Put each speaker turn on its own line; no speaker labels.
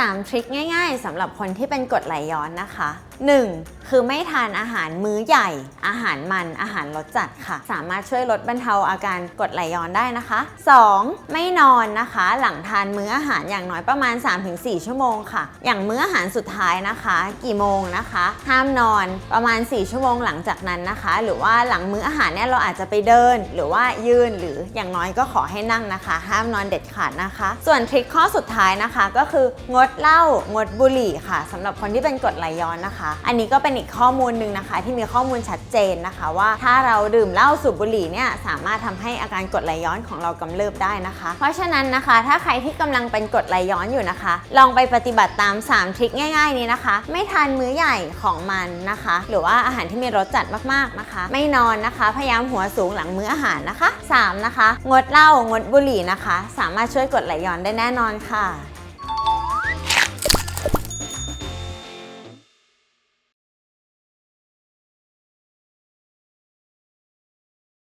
3 ทริคง่ายๆสำหรับคนที่เป็นกรดไหลย้อนนะคะ 1. คือไม่ทานอาหารมื้อใหญ่ อาหารมันอาหารรสจัดค่ะ สามารถช่วยลดบรรเทาอาการกรดไหลย้อนได้นะคะ 2. ไม่นอนนะคะ หลังทานมื้ออาหารอย่างน้อยประมาณ 3-4 ชั่วโมงค่ะ อย่างมื้ออาหารสุดท้ายนะคะ กี่โมงนะคะ ห้ามนอนประมาณ 4 ชั่วโมงหลังจากนั้นนะคะ หรือว่าหลังมื้ออาหารเนี่ยเราอาจจะไปเดิน หรือว่ายืนหรืออย่างน้อยก็ขอให้นั่งนะคะ ห้ามนอนเด็ดขาดนะคะ ส่วนทริคข้อสุดท้ายนะคะก็คืองดดเหล้างดบุหรี่ค่ะสำหรับคนที่เป็นกรดไหลย้อนนะคะ อันนี้ก็เป็นอีกข้อมูลหนึ่งนะคะ ที่มีข้อมูลชัดเจนนะคะ ว่าถ้าเราดื่มเหล้าสูบบุหรี่เนี่ยสามารถทำให้อาการกรดไหลย้อนของเรากำเริบได้นะคะ เพราะฉะนั้นนะคะ ถ้าใครที่กำลังเป็นกรดไหลย้อนอยู่นะคะ ลองไปปฏิบัติตาม 3 ทริคง่ายๆนี้นะคะ ไม่ทานมื้อใหญ่ของมันนะคะ หรือว่าอาหารที่มีรสจัดมากๆนะคะ ไม่นอนนะคะ พยายามหัวสูงหลังมื้ออาหารนะคะ 3 นะคะ งดเหล้างดบุหรี่นะคะ สามารถช่วยกดไหลย้อนได้แน่นอนค่ะ